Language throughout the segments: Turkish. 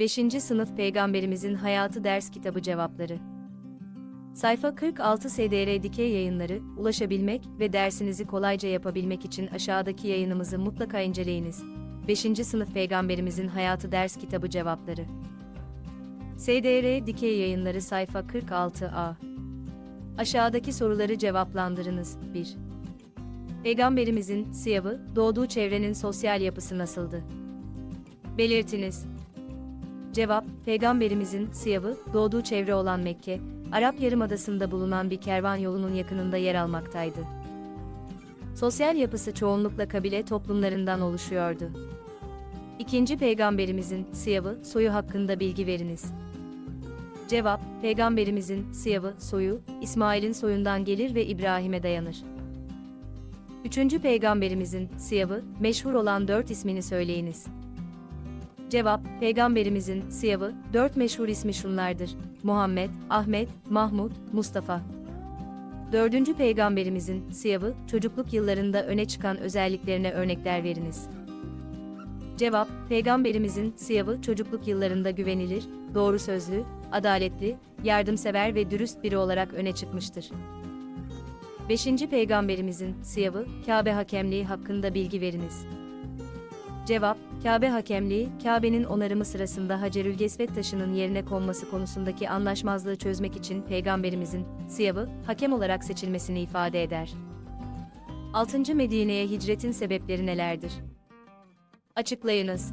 5. Sınıf Peygamberimizin Hayatı Ders Kitabı Cevapları Sayfa 46 SDR Dikey Yayınları, ulaşabilmek ve dersinizi kolayca yapabilmek için aşağıdaki yayınımızı mutlaka inceleyiniz. 5. Sınıf Peygamberimizin Hayatı Ders Kitabı Cevapları SDR Dikey Yayınları sayfa 46A Aşağıdaki soruları cevaplandırınız. 1. Peygamberimizin, siyavı, doğduğu çevrenin sosyal yapısı nasıldı? Belirtiniz. Cevap, Peygamberimizin siyavı, doğduğu çevre olan Mekke, Arap Yarımadası'nda bulunan bir kervan yolunun yakınında yer almaktaydı. Sosyal yapısı çoğunlukla kabile toplumlarından oluşuyordu. İkinci Peygamberimizin siyavı, soyu hakkında bilgi veriniz. Cevap, Peygamberimizin siyavı, soyu, İsmail'in soyundan gelir ve İbrahim'e dayanır. Üçüncü Peygamberimizin siyavı, meşhur olan dört ismini söyleyiniz. Cevap, Peygamberimizin siyavı, dört meşhur ismi şunlardır. Muhammed, Ahmet, Mahmud, Mustafa. Dördüncü Peygamberimizin siyavı, çocukluk yıllarında öne çıkan özelliklerine örnekler veriniz. Cevap, Peygamberimizin siyavı çocukluk yıllarında güvenilir, doğru sözlü, adaletli, yardımsever ve dürüst biri olarak öne çıkmıştır. Beşinci Peygamberimizin siyavı, Kabe hakemliği hakkında bilgi veriniz. Cevap, Kabe hakemliği, Kabe'nin onarımı sırasında Hacerül Gesvet taşının yerine konması konusundaki anlaşmazlığı çözmek için Peygamberimizin siyavı, hakem olarak seçilmesini ifade eder. 6. Medine'ye hicretin sebepleri nelerdir? Açıklayınız.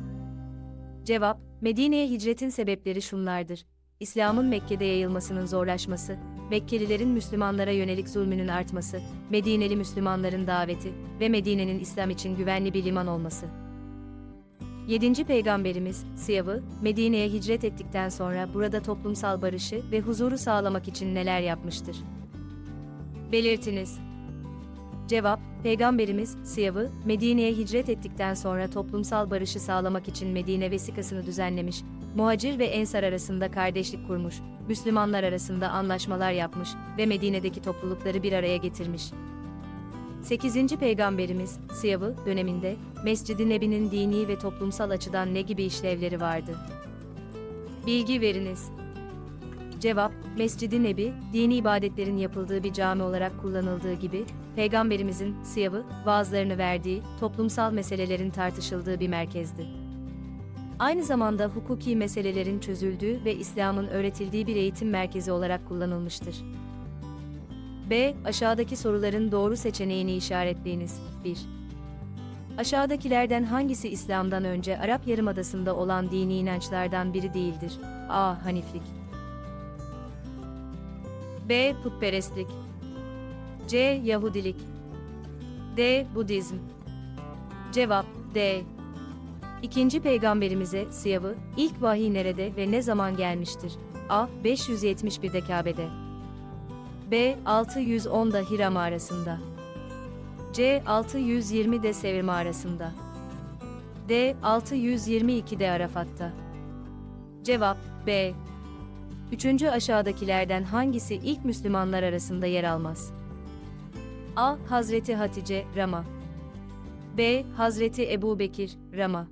Cevap, Medine'ye hicretin sebepleri şunlardır. İslam'ın Mekke'de yayılmasının zorlaşması, Mekkelilerin Müslümanlara yönelik zulmünün artması, Medineli Müslümanların daveti ve Medine'nin İslam için güvenli bir liman olması. 7. Peygamberimiz, Siyav'ı, Medine'ye hicret ettikten sonra burada toplumsal barışı ve huzuru sağlamak için neler yapmıştır? Belirtiniz. Cevap, Peygamberimiz, Siyav'ı, Medine'ye hicret ettikten sonra toplumsal barışı sağlamak için Medine vesikasını düzenlemiş, muhacir ve ensar arasında kardeşlik kurmuş, Müslümanlar arasında anlaşmalar yapmış ve Medine'deki toplulukları bir araya getirmiş. 8. Peygamberimiz, Siyav'ı döneminde, Mescid-i Nebi'nin dini ve toplumsal açıdan ne gibi işlevleri vardı? Bilgi veriniz. Cevap, Mescid-i Nebi, dini ibadetlerin yapıldığı bir cami olarak kullanıldığı gibi, Peygamberimizin siyavı, vaazlarını verdiği, toplumsal meselelerin tartışıldığı bir merkezdi. Aynı zamanda hukuki meselelerin çözüldüğü ve İslam'ın öğretildiği bir eğitim merkezi olarak kullanılmıştır. B. Aşağıdaki soruların doğru seçeneğini işaretleyiniz. 1. Aşağıdakilerden hangisi İslam'dan önce Arap Yarımadası'nda olan dini inançlardan biri değildir? A. Haniflik B. Putperestlik C. Yahudilik D. Budizm Cevap D. İkinci peygamberimize siyavı ilk vahiy nerede ve ne zaman gelmiştir? A. 571'de Kabe'de B. 610'da Hira mağarasında C. 620'de Sevr mağarasında D. 622'de Arafat'ta Cevap B. Üçüncü aşağıdakilerden hangisi ilk Müslümanlar arasında yer almaz? A. Hazreti Hatice, Rama B. Hazreti Ebu Bekir, Rama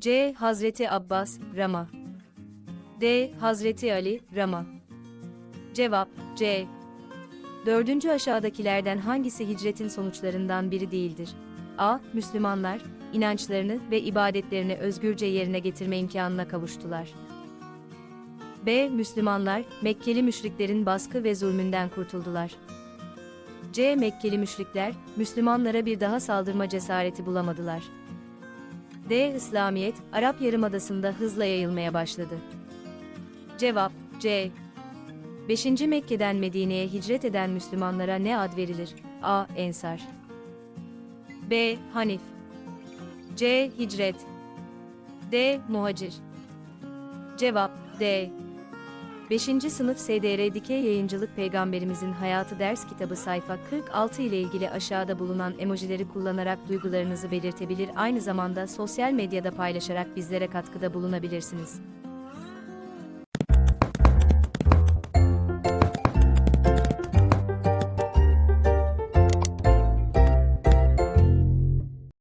C. Hazreti Abbas, Rama D. Hazreti Ali, Rama Cevap C. Dördüncü aşağıdakilerden hangisi hicretin sonuçlarından biri değildir? A. Müslümanlar, inançlarını ve ibadetlerini özgürce yerine getirme imkanına kavuştular. B. Müslümanlar, Mekkeli müşriklerin baskı ve zulmünden kurtuldular. C. Mekkeli müşrikler, Müslümanlara bir daha saldırma cesareti bulamadılar. D. İslamiyet, Arap Yarımadası'nda hızla yayılmaya başladı. Cevap C. 5. Mekke'den Medine'ye hicret eden Müslümanlara ne ad verilir? A. Ensar B. Hanif C. Hicret D. Muhacir Cevap D. 5. Sınıf SDR Dikey Yayıncılık Peygamberimizin Hayatı Ders Kitabı sayfa 46 ile ilgili aşağıda bulunan emojileri kullanarak duygularınızı belirtebilir aynı zamanda sosyal medyada paylaşarak bizlere katkıda bulunabilirsiniz.